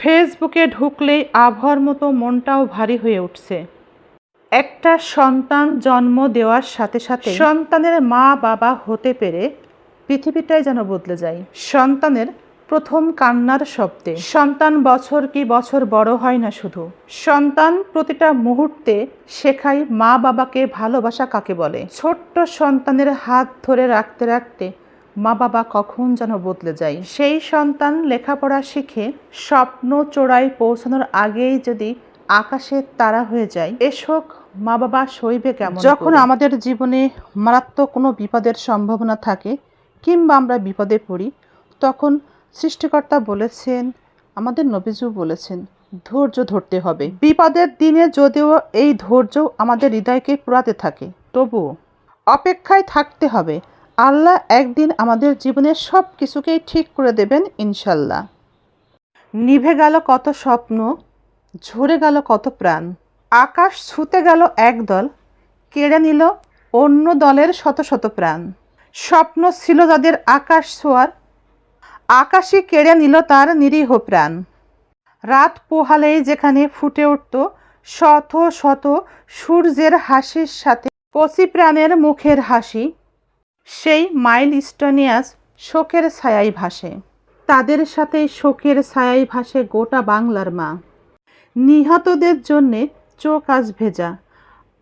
ফেসবুকে ঢুকলেই আবহাওয়ার মতো মনটাও ভারী হয়ে উঠছে। একটা সন্তান জন্ম দেওয়ার সাথে সাথে সন্তানের মা বাবা হতে পেরে পৃথিবীটাই যেন বদলে যায়। সন্তানের প্রথম কান্নার শব্দে সন্তান বছর কি বছর বড় হয় না শুধু। সন্তান প্রতিটা মুহূর্তে শেখায় মা বাবাকে ভালোবাসা কাকে বলে। ছোট্ট সন্তানের হাত ধরে রাখতে রাখতে মা বাবা কখন যেন বদলে যায়। সেই সন্তান লেখাপড়া শিখে স্বপ্ন চোরাই পৌঁছানোর আগেই যদি আকাশের তারা হয়ে যায় এসব মা বাবা সইবে কেমন যখন আমাদের জীবনে মারাত্মক কোনো বিপদের সম্ভাবনা থাকে কিংবা আমরা বিপদে পড়ি তখন সৃষ্টিকর্তা বলেছেন আমাদের নবীজু বলেছেন ধৈর্য ধরতে হবে। বিপদের দিনে যদিও এই ধৈর্য আমাদের হৃদয়কে পোড়াতে থাকে তবুও অপেক্ষায় থাকতে হবে। আল্লাহ একদিন আমাদের জীবনের সব কিছুকেই ঠিক করে দেবেন, ইনশাল্লাহ। নিভে গেল কত স্বপ্ন, ঝরে গেল কত প্রাণ। আকাশ ছুতে গেল একদল কেড়ে নিল অন্য দলের শত শত প্রাণ। স্বপ্ন ছিল যাদের আকাশ ছোঁয়ার, আকাশই কেড়ে নিল তার নিরীহ প্রাণ। রাত পোহালেই যেখানে ফুটে উঠত শত শত সূর্যের হাসির সাথে, কচি প্রাণের মুখের হাসি সেই মাইল স্টোনিয়াস শোকের ছায়াই ভাসে। তাদের সাথে শোকের ছায়াই ভাসে গোটা বাংলার মা। নিহতদের জন্যে চোখ আজ ভেজা।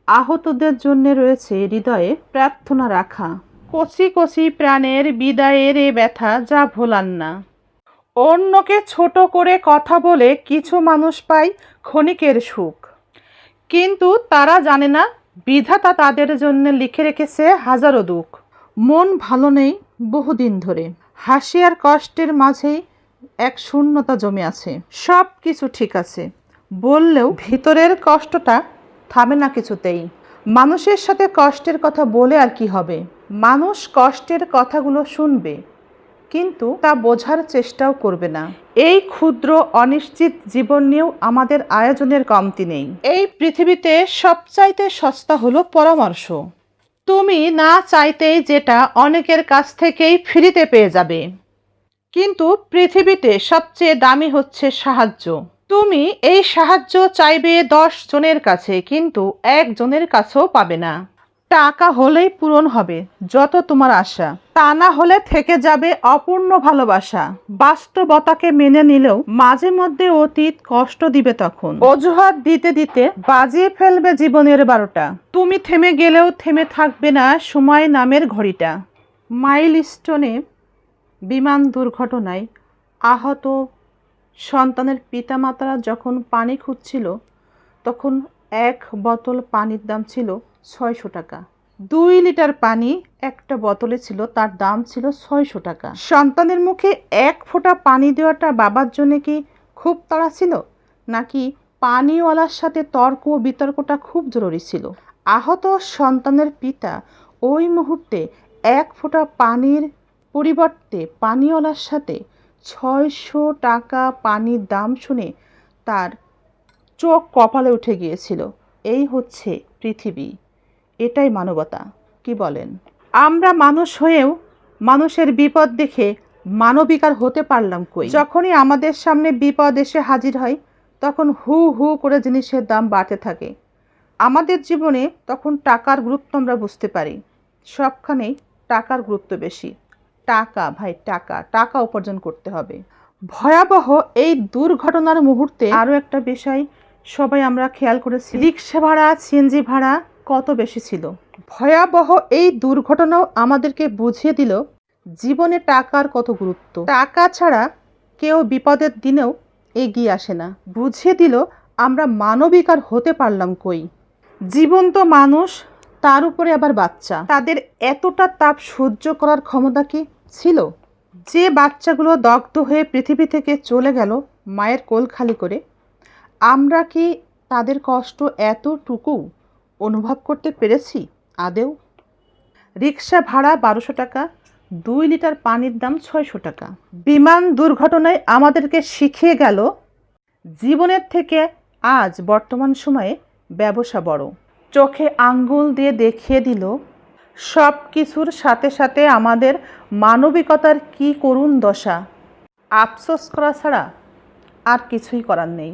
আহতদের জন্য রয়েছে হৃদয়ে প্রার্থনা রাখা। কচি কচি প্রাণের বিদায়ের এ ব্যথা যা ভোলান না। অন্যকে ছোট করে কথা বলে কিছু মানুষ পায় ক্ষণিকের সুখ। কিন্তু তারা জানে না, বিধাতা তাদের জন্য লিখে রেখেছে হাজারো দুঃখ। মন ভালো নেই বহুদিন ধরে। হাসি আর কষ্টের মাঝেই এক শূন্যতা জমে আছে। সব কিছু ঠিক আছে। বললেও ভিতরের কষ্টটা থামে না কিছুতেই। মানুষের সাথে কষ্টের কথা বলে আর কি হবে? মানুষ কষ্টের কথাগুলো শুনবে, কিন্তু তা বোঝার চেষ্টাও করবে না। এই ক্ষুদ্র, অনিশ্চিত জীবন নিয়েও আমাদের আয়োজনের কমতি নেই। এই পৃথিবীতে সবচাইতে সস্তা হলো পরামর্শ। তুমি না চাইতেই যেটা অনেকের কাছ থেকেই ফিরিতে পেয়ে যাবে। কিন্তু পৃথিবীতে সবচেয়ে দামি হচ্ছে সাহায্য। তুমি এই সাহায্য চাইবে দশ জনের কাছে, কিন্তু একজনের কাছেও পাবে না। টাকা হলেই পূরণ হবে, যত তোমার আশা। তা না হলে থেকে যাবে অপূর্ণ ভালোবাসা। বাস্তবতাকে মেনে নিলেও মাঝে মধ্যে অতীত কষ্ট দিবে তখন। অজুহাত দিতে দিতে বাজিয়ে ফেলবে জীবনের বারোটা। তুমি থেমে গেলেও থেমে থাকবে না সময় নামের ঘড়িটা। মাইল স্টোনে বিমান দুর্ঘটনায় আহত সন্তানের পিতামাতারা যখন পানি খুঁজছিল, তখন এক বোতল পানির দাম ছিল ছয়শো টাকা। দুই লিটার পানি একটা বোতলে ছিল, তার দাম ছিল ছয়শো টাকা। সন্তানের মুখে এক ফোঁটা পানি দেওয়াটা বাবার জন্য কি খুব তাড়া ছিল? নাকি পানিওয়ালার সাথে তর্ক ও বিতর্কটা খুব জরুরি ছিল? আহত সন্তানের পিতা ওই মুহূর্তে এক ফোঁটা পানির পরিবর্তে পানিওয়ালার সাথে ছয়শো টাকা পানির দাম শুনে তার চোখ কপালে উঠে গিয়েছিল। এই হচ্ছে পৃথিবী। এটাই মানবতা। কি বলেন? আমরা মানুষ হয়েও মানুষের বিপদ দেখে মানবিকার হতে পারলাম কই? যখনই আমাদের সামনে বিপদ এসে হাজির হয়, তখন হু হু করে জিনিসের দাম বাড়তে থাকে। আমাদের জীবনে তখন টাকার গুরুত্ব আমরা বুঝতে পারি। সবখানেই টাকার গুরুত্ব বেশি। টাকা, ভাই, টাকা টাকা উপার্জন করতে হবে। ভয়াবহ এই দুর্ঘটনার মুহূর্তে আরও একটা বিষয় সবাই আমরা খেয়াল করেছি। রিক্সা ভাড়া, সিএনজি ভাড়া কত বেশি ছিল? ভয়াবহ এই দুর্ঘটনাও আমাদেরকে বুঝিয়ে দিল জীবনে টাকার কত গুরুত্ব। টাকা ছাড়া কেউ বিপদের দিনেও এগিয়ে আসে না। বুঝিয়ে দিল আমরা মানবিকার হতে পারলাম কই। জীবন্ত মানুষ, তার উপরে আবার বাচ্চা। তাদের এতটা তাপ সহ্য করার ক্ষমতা কি ছিল? যে বাচ্চাগুলো দগ্ধ হয়ে পৃথিবী থেকে চলে গেল মায়ের কোল খালি করে আমরা কি তাদের কষ্ট এতটুকু অনুভব করতে পেরেছি? আদেও রিক্সা ভাড়া বারোশো টাকা, দুই লিটার পানির দাম ছয়শো টাকা। বিমান দুর্ঘটনায় আমাদেরকে শিখিয়ে গেল, জীবনের থেকে আজ বর্তমান সময়ে ব্যবসা বড়। চোখে আঙ্গুল দিয়ে দেখিয়ে দিল সব কিছুর সাথে সাথে আমাদের মানবিকতার কি করুণ দশা। আফসোস করা ছাড়া আর কিছুই করার নেই।